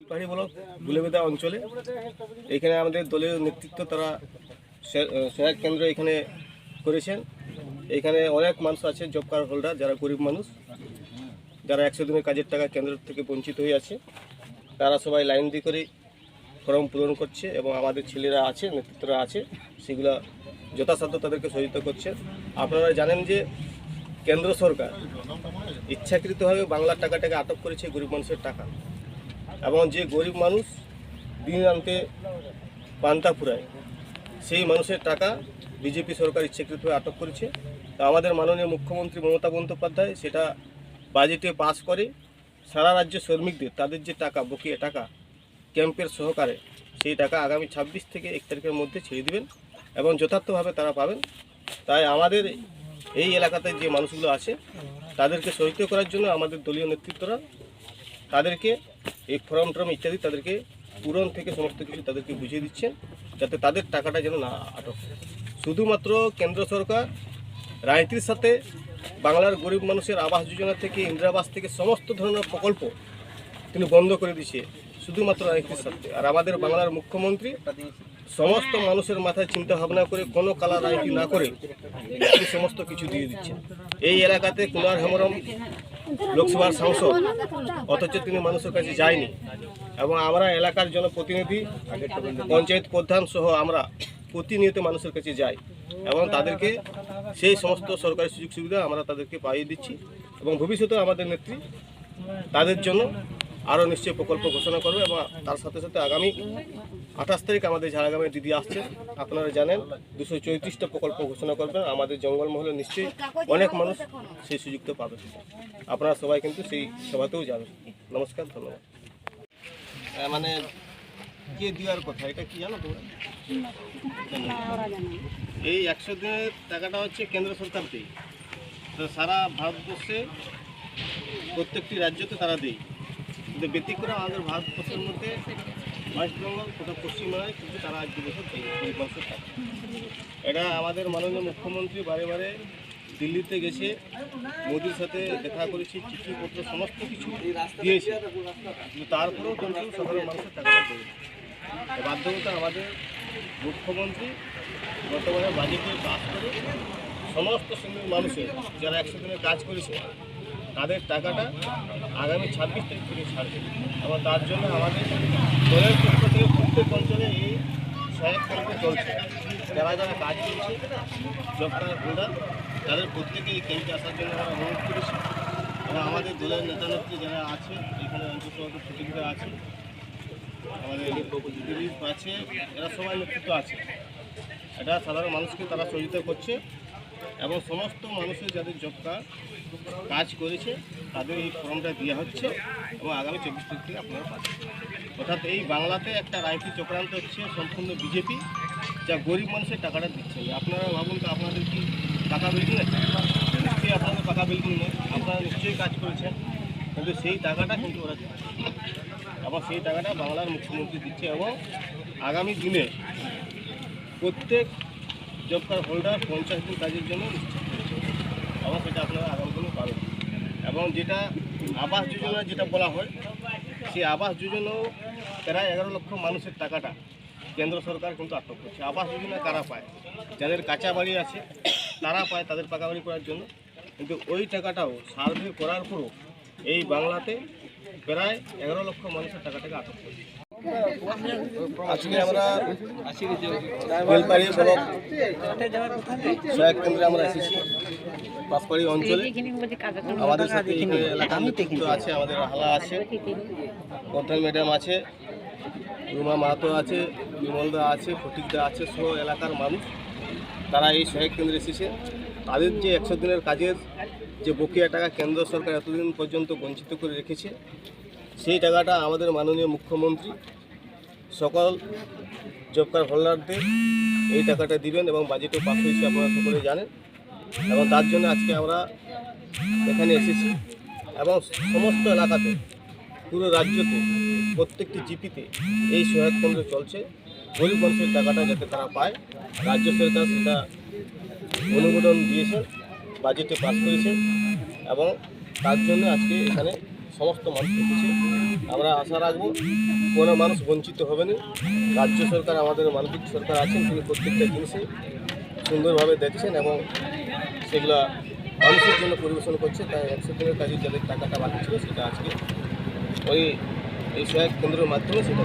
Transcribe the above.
পাহাড়ি গুলেবেদা অঞ্চলে এখানে আমাদের দলের নেতৃত্ব তারা সহায়ক কেন্দ্র এখানে করেছেন। এখানে অনেক মানুষ আছে জব কার্ড হোল্ডার যারা গরিব মানুষ, যারা একশো দিনের কাজের টাকা কেন্দ্র থেকে বঞ্চিত হয়ে আছে। তারা সবাই লাইন দিয়ে করে ফর্ম পূরণ করছে এবং আমাদের ছেলেরা আছে, নেতৃত্বরা আছে, সেগুলো যথাসাধ্য তাদেরকে সহযোগিতা করছে। আপনারা জানেন যে কেন্দ্র সরকার ইচ্ছাকৃতভাবে বাংলার টাকাটাকে আটক করেছে গরিব মানুষের টাকা। এবং যে গরিব মানুষ দিন আনতে পান্তা ফুরায়, সেই মানুষের টাকা বিজেপি সরকার ইচ্ছাকৃতভাবে আটক করেছে। তা আমাদের মাননীয় মুখ্যমন্ত্রী মমতা বন্দ্যোপাধ্যায় সেটা বাজেটে পাস করে সারা রাজ্য শ্রমিকদের তাদের যে টাকা, বকিয়ে টাকা, ক্যাম্পের সহকারে সেই টাকা আগামী ছাব্বিশ থেকে এক তারিখের মধ্যে ছেড়ে দিবেন এবং যথার্থভাবে তারা পাবেন। তাই আমাদের এই এলাকাতে যে মানুষগুলো আছে, তাদেরকে সহিত করার জন্য আমাদের দলীয় নেতৃত্বরা তাদেরকে এই ফর্ম টর্ম ইত্যাদি তাদেরকে পূরণ থেকে সমস্ত কিছু তাদেরকে বুঝিয়ে দিচ্ছেন, যাতে তাদের টাকাটা যেন না আটক শুধুমাত্র কেন্দ্র সরকার, রাজনীতির সাথে বাংলার গরিব মানুষের আবাস যোজনা থেকে ইন্দিরাবাস থেকে সমস্ত ধরনের প্রকল্প তিনি বন্ধ করে দিচ্ছে শুধুমাত্র রাজনীতির সাথে। আর আমাদের বাংলার মুখ্যমন্ত্রী সমস্ত মানুষের মাথায় চিন্তা ভাবনা করে কোনো কালা রাজনীতি না করে সমস্ত কিছু দিয়ে দিচ্ছে এই এলাকাতে কুমার হেমরম লোকসভার সাংসদ, অথচ তিনি মানুষের কাছে যায়নি। এবং আমরা এলাকার জনপ্রতিনিধি, পঞ্চায়েত প্রধান সহ আমরা প্রতিনিয়ত মানুষের কাছে যাই। এবং তাদেরকে সেই সমস্ত সরকারি সুযোগ সুবিধা আমরা তাদেরকে পাইয়ে দিচ্ছি। এবং ভবিষ্যতে আমাদের নেত্রী তাদের জন্য আরও নিশ্চয়ই প্রকল্প ঘোষণা করবে এবং তার সাথে সাথে আগামী আঠাশ তারিখ আমাদের ঝাড়গ্রামে দিদি আসছে আপনারা জানেন, দুশো চৌত্রিশটা প্রকল্প ঘোষণা করবেন, আমাদের জঙ্গলমহলে নিশ্চয়ই অনেক মানুষ সেই সুযোগটা পাবে। আপনারা সবাই কিন্তু সেই সভাতেও যাবেন। নমস্কার, ধন্যবাদ। মানে কে দেওয়ার কথা? এটা কি জানো তোমরা? এই একশো দিনের টাকাটা হচ্ছে কেন্দ্র সরকার দেয় তো সারা ভারতবর্ষে প্রত্যেকটি রাজ্যতে তারা দেয়। কিন্তু ব্যতিক্রম আমাদের ভারতবর্ষের মধ্যে পশ্চিমবঙ্গে কিন্তু তারা মানুষের টাকা এটা আমাদের মাননীয় মুখ্যমন্ত্রী বারে বারে দিল্লিতে গেছে, মোদির সাথে দেখা করেছি চিঠিপত্র সমস্ত কিছু দিয়েছে। কিন্তু তারপরেও কিন্তু সাধারণ মানুষের টাকাটা দেয় বাধ্যকতা আমাদের মুখ্যমন্ত্রী বর্তমানে বাজেটে পাস করে সমস্ত শ্রেণির মানুষের, যারা একশো কাজ করেছে তাদের টাকাটা আগামী ছাব্বিশ তারিখ থেকে ছাড়বে। এবং তার জন্য আমাদের দলের পক্ষ থেকে প্রত্যেক অঞ্চলে এই সহায়ক কেন্দ্র চলছে। যারা যারা কাজ করছে কার্ড হোল্ডার তাদের প্রত্যেকে এই ক্যাম্পে আসার জন্য আমরা অনুরোধ করেছি। এবং আমাদের দলের নেতা নেত্রী যারা আছে এখানে অঞ্চল প্রতিনিধিরা আছে আমাদের দিলীপ আছে, এরা সবাই নেতৃত্ব আছে। এটা সাধারণ মানুষকে তারা সহযোগিতা করছে। এবং সমস্ত মানুষের যাদের জব কাজ করেছে, তাদের এই ফর্মটা দেওয়া হচ্ছে এবং আগামী চব্বিশ তারিখ থেকে আপনারা পাচ্ছেন অর্থাৎ এই বাংলাতে একটা রাজনীতি চক্রান্ত হচ্ছে সম্পূর্ণ বিজেপি, যা গরিব মানুষের টাকাটা দিচ্ছে। আপনারা ভাবুন তো আপনাদের কি টাকা বিল্ডিং আছে? নিশ্চয়ই আপনাদের টাকা বিল্ডিং নেই। আপনারা নিশ্চয়ই কাজ করেছেন। কিন্তু সেই টাকাটা কিন্তু ওরা না। সেই টাকাটা বাংলার মুখ্যমন্ত্রী দিচ্ছে এবং আগামী দিনে প্রত্যেক জব কার্ড হোল্ডার পঞ্চায়েতের কাজের জন্য এবং সেটা আপনারা আগামী দিনে পাবেন। এবং যেটা আবাস যোজনা যেটা বলা হয়, সেই আবাস যোজনাও প্রায় এগারো লক্ষ মানুষের টাকাটা কেন্দ্র সরকার কিন্তু আটক করছে। আবাস যোজনা কারা পায়? যাদের কাঁচা বাড়ি আছে, তারা পায় তাদের পাকা বাড়ি করার জন্য। কিন্তু ওই টাকাটাও সার্ভে করার পরও এই বাংলাতে প্রায় এগারো লক্ষ মানুষের টাকাটাকে আটক করছে আজকে আমরা সহায়ক কেন্দ্রে আমরা এসেছি অঞ্চলে। আমাদের সাথে এলাকার আছে, আমাদের হালা আছে কর্তাল ম্যাডাম আছে, রুমা মাহাতো আছে, বিমলদা আছে, ফটিকদা আছে, সহ এলাকার মানুষ। তারা এই সহায়ক কেন্দ্রে এসেছে। তাদের যে একশো দিনের কাজের যে বকেয়া টাকা কেন্দ্র সরকার এতদিন পর্যন্ত বঞ্চিত করে রেখেছে সেই টাকাটা আমাদের মাননীয় মুখ্যমন্ত্রী সকল জব কার্ড হোল্ডারদের এই টাকাটা দিবেন এবং বাজেটও পাস হয়েছে আপনারা সকলে জানেন এবং তার জন্য আজকে আমরা এখানে এসেছি এবং সমস্ত এলাকাতে পুরো রাজ্যতে প্রত্যেকটি জিপিতে এই সহায়ক কেন্দ্র চলছে। গরিব মানুষের টাকাটা যাতে তারা পায়, রাজ্য সরকার সেটা অনুমোদন দিয়েছে বাজেটে পাস করেছে এবং তার জন্য আজকে এখানে সমস্ত মানুষ পেতেছে আমরা আশা রাখব কোনো মানুষ বঞ্চিত হবে না। রাজ্য সরকার, আমাদের মানবিক সরকার আছেন তিনি প্রত্যেকটা জিনিসে সুন্দরভাবে দেখছেন এবং সেগুলো মানুষের জন্য পরিবেশন করছে। তাই একশো দিনের কাজে যাদের টাকাটা বাকি ছিল সেটা আজকে ওই এই সহায়ক কেন্দ্রের মাধ্যমে সেটা